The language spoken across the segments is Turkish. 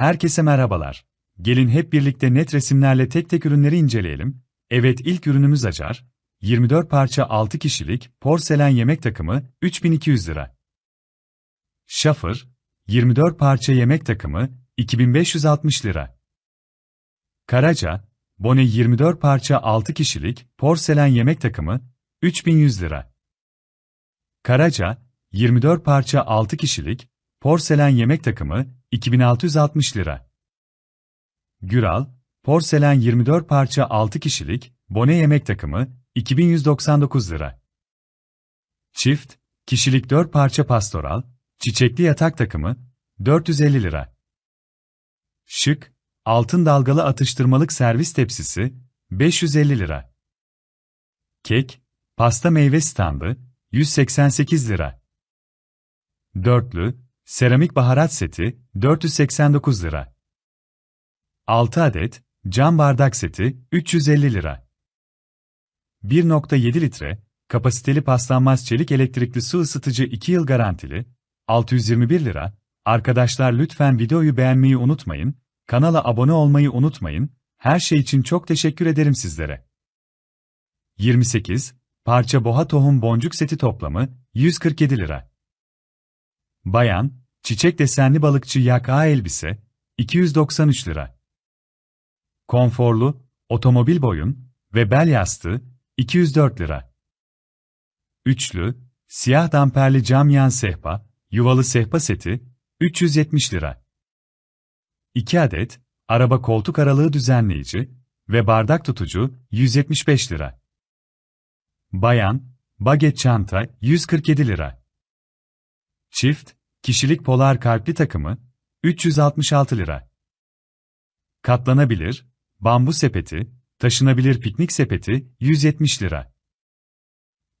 Herkese merhabalar. Gelin hep birlikte net resimlerle tek tek ürünleri inceleyelim. Evet ilk ürünümüz acar. 24 parça 6 kişilik porselen yemek takımı 3200 lira. Şafır 24 parça yemek takımı 2560 lira. Karaca Bone 24 parça 6 kişilik porselen yemek takımı 3100 lira. Karaca 24 parça 6 kişilik porselen yemek takımı 2660 lira. Güral, porselen 24 parça 6 kişilik bone yemek takımı 2199 lira. Çift, kişilik 4 parça pastoral, çiçekli yatak takımı 450 lira. Şık, altın dalgalı atıştırmalık servis tepsisi 550 lira. Kek, pasta meyve standı 188 lira. Dörtlü, seramik baharat seti 489 lira. 6 adet cam bardak seti 350 lira. 1.7 litre kapasiteli paslanmaz çelik elektrikli su ısıtıcı 2 yıl garantili 621 lira. Arkadaşlar lütfen videoyu beğenmeyi unutmayın, kanala abone olmayı unutmayın. Her şey için çok teşekkür ederim sizlere. 28 parça boğa tohum boncuk seti toplamı 147 lira. Bayan çiçek desenli balıkçı yaka elbise 293 lira. Konforlu, otomobil boyun ve bel yastığı 204 lira. Üçlü, siyah damperli cam yan sehpa, yuvalı sehpa seti 370 lira. 2 adet, araba koltuk aralığı düzenleyici ve bardak tutucu 175 lira. Bayan, baget çanta 147 lira. Çift, kişilik polar kalpli takımı 366 lira. Katlanabilir, bambu sepeti, taşınabilir piknik sepeti 170 lira.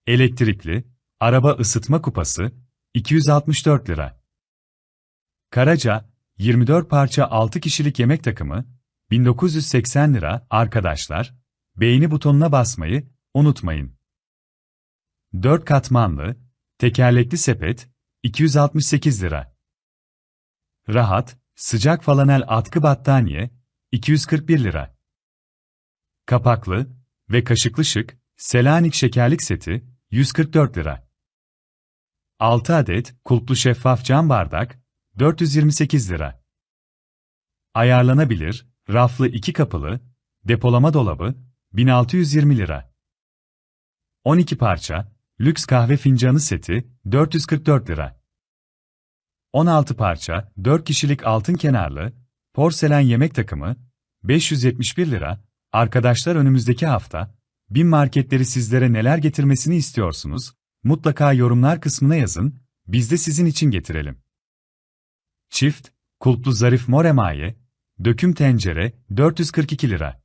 Elektrikli, araba ısıtma kupası 264 lira. Karaca, 24 parça 6 kişilik yemek takımı 1980 lira arkadaşlar. Beğeni butonuna basmayı unutmayın. 4 katmanlı, tekerlekli sepet 268 lira. Rahat, sıcak falanel atkı battaniye 241 lira. Kapaklı ve kaşıklı şık Selanik şekerlik seti 144 lira. 6 adet kulplu şeffaf cam bardak 428 lira. Ayarlanabilir, raflı 2 kapılı, depolama dolabı 1620 lira. 12 parça, lüks kahve fincanı seti 444 lira. 16 parça, 4 kişilik altın kenarlı, porselen yemek takımı 571 lira. Arkadaşlar önümüzdeki hafta, bin marketleri sizlere neler getirmesini istiyorsunuz? Mutlaka yorumlar kısmına yazın, biz de sizin için getirelim. Çift, kulplu zarif mor emaye, döküm tencere 442 lira.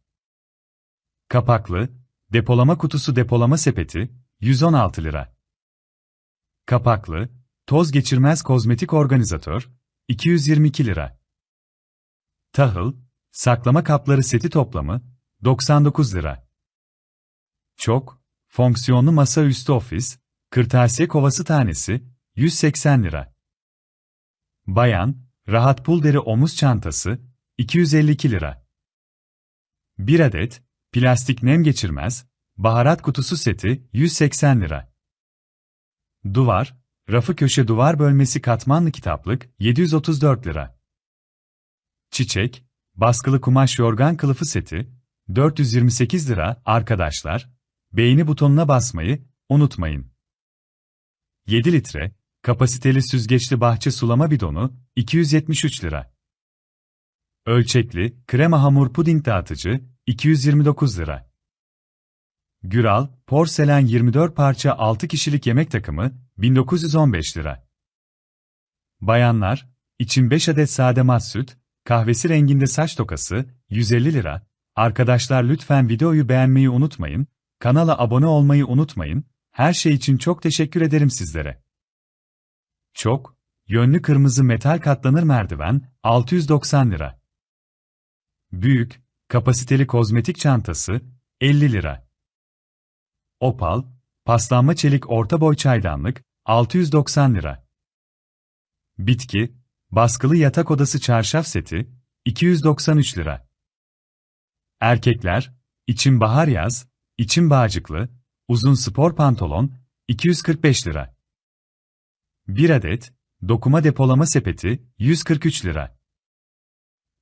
Kapaklı, depolama kutusu depolama sepeti 116 lira. Kapaklı, toz geçirmez kozmetik organizatör 222 lira. Tahıl, saklama kapları seti toplamı 99 lira. Çok, fonksiyonlu masaüstü ofis, kırtasiye kovası tanesi 180 lira. Bayan, rahat pul deri omuz çantası 252 lira. 1 adet, plastik nem geçirmez, baharat kutusu seti 180 lira. Duvar, rafı köşe duvar bölmesi katmanlı kitaplık 734 lira. Çiçek, baskılı kumaş yorgan kılıfı seti 428 lira arkadaşlar. Beğeni butonuna basmayı unutmayın. 7 litre kapasiteli süzgeçli bahçe sulama bidonu 273 lira. Ölçekli krema hamur puding dağıtıcı 229 lira. Güral porselen 24 parça 6 kişilik yemek takımı 1915 lira. Bayanlar için 5 adet sade mat süt, kahvesi renginde saç tokası 150 lira. Arkadaşlar lütfen videoyu beğenmeyi unutmayın, kanala abone olmayı unutmayın, her şey için çok teşekkür ederim sizlere. Çok, yönlü kırmızı metal katlanır merdiven, 690 lira. Büyük, kapasiteli kozmetik çantası, 50 lira. Opal, paslanma çelik orta boy çaydanlık, 690 lira. Bitki, baskılı yatak odası çarşaf seti, 293 lira. Erkekler, için bahar yaz, için bağcıklı, uzun spor pantolon, 245 lira. 1 adet, dokuma depolama sepeti, 143 lira.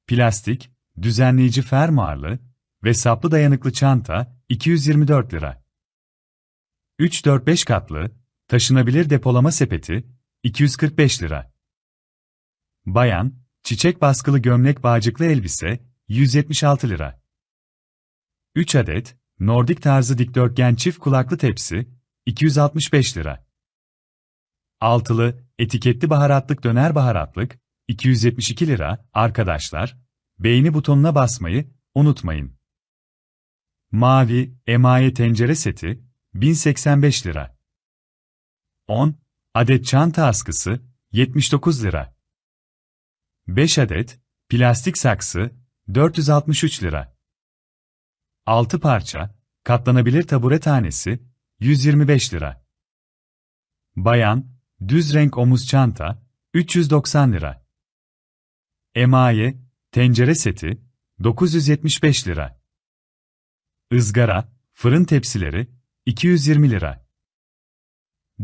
Plastik, düzenleyici fermuarlı ve saplı dayanıklı çanta, 224 lira. 3-4-5 katlı, taşınabilir depolama sepeti, 245 lira. Bayan, çiçek baskılı gömlek bağcıklı elbise, 176 lira. 3 adet, Nordik tarzı dikdörtgen çift kulaklı tepsi, 265 lira. Altılı, etiketli baharatlık döner baharatlık, 272 lira, arkadaşlar, beğeni butonuna basmayı unutmayın. Mavi, emaye tencere seti, 1085 lira. 10 adet çanta askısı, 79 lira. 5 adet, plastik saksı, 463 lira. 6 parça, katlanabilir tabure tanesi, 125 lira. Bayan, düz renk omuz çanta, 390 lira. Emaye, tencere seti, 975 lira. Izgara, fırın tepsileri, 220 lira.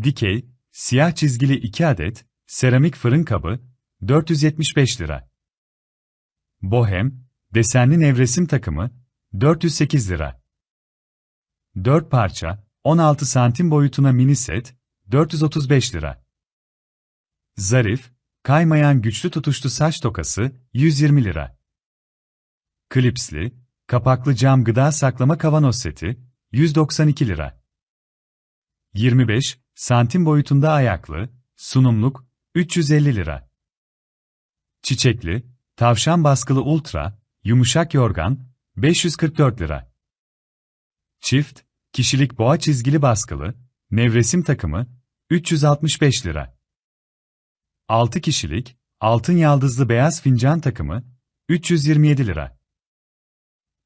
Dikey, siyah çizgili 2 adet, seramik fırın kabı, 475 lira. Bohem, desenli nevresim takımı, 408 lira. 4 parça, 16 santim boyutuna mini set, 435 lira. Zarif, kaymayan güçlü tutuşlu saç tokası, 120 lira. Klipsli, kapaklı cam gıda saklama kavanoz seti, 192 lira. 25 santim boyutunda ayaklı, sunumluk, 350 lira. Çiçekli, tavşan baskılı ultra, yumuşak yorgan, 544 lira. Çift, kişilik boğa çizgili baskılı, nevresim takımı, 365 lira. 6 kişilik, altın yaldızlı beyaz fincan takımı, 327 lira.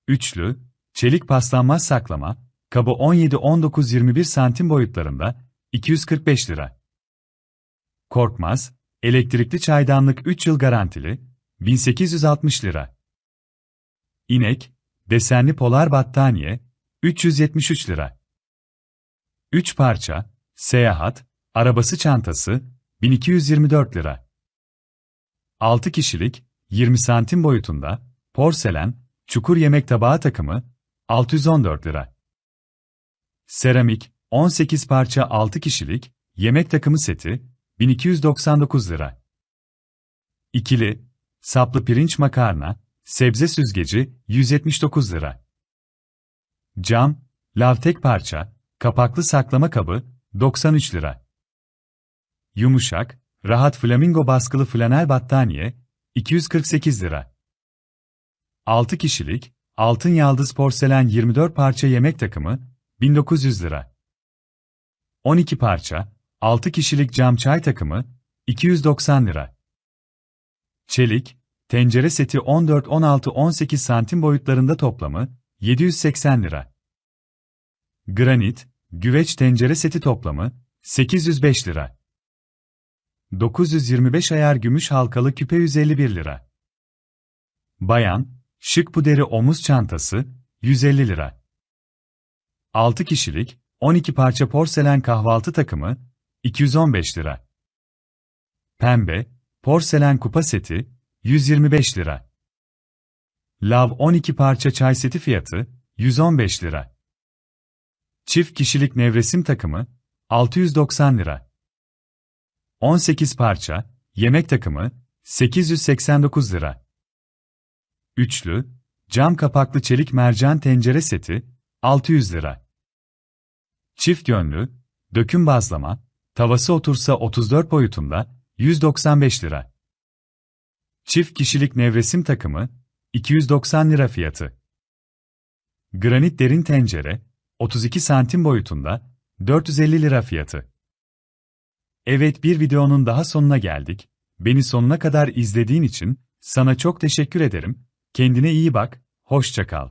Üçlü, çelik paslanmaz saklama, kabı 17-19-21 santim boyutlarında, 245 lira. Korkmaz, elektrikli çaydanlık 3 yıl garantili, 1860 lira. İnek, desenli polar battaniye, 373 lira. 3 parça, seyahat, arabası çantası, 1224 lira. 6 kişilik, 20 santim boyutunda, porselen, çukur yemek tabağı takımı, 614 lira. Seramik, 18 parça 6 kişilik, yemek takımı seti, 1299 lira. İkili, saplı pirinç makarna, sebze süzgeci, 179 lira. Cam, lavtek parça, kapaklı saklama kabı, 93 lira. Yumuşak, rahat flamingo baskılı flanel battaniye, 248 lira. 6 kişilik, altın yaldız porselen 24 parça yemek takımı, 1900 lira. 12 parça, 6 kişilik cam çay takımı, 290 lira. Çelik, tencere seti 14, 16, 18 santim boyutlarında toplamı, 780 lira. Granit, güveç tencere seti toplamı, 805 lira. 925 ayar gümüş halkalı küpe 151 lira. Bayan, şık puderi omuz çantası, 150 lira. 6 kişilik, 12 parça porselen kahvaltı takımı, 215 lira. Pembe, porselen kupa seti, 125 lira. Lav 12 parça çay seti fiyatı, 115 lira. Çift kişilik nevresim takımı, 690 lira. 18 parça, yemek takımı, 889 lira. Üçlü, cam kapaklı çelik mercan tencere seti, 600 lira. Çift yönlü, döküm bazlama, tavası otursa 34 boyutunda, 195 lira. Çift kişilik nevresim takımı, 290 lira fiyatı. Granit derin tencere, 32 santim boyutunda, 450 lira fiyatı. Evet bir videonun daha sonuna geldik. Beni sonuna kadar izlediğin için sana çok teşekkür ederim. Kendine iyi bak, hoşça kal.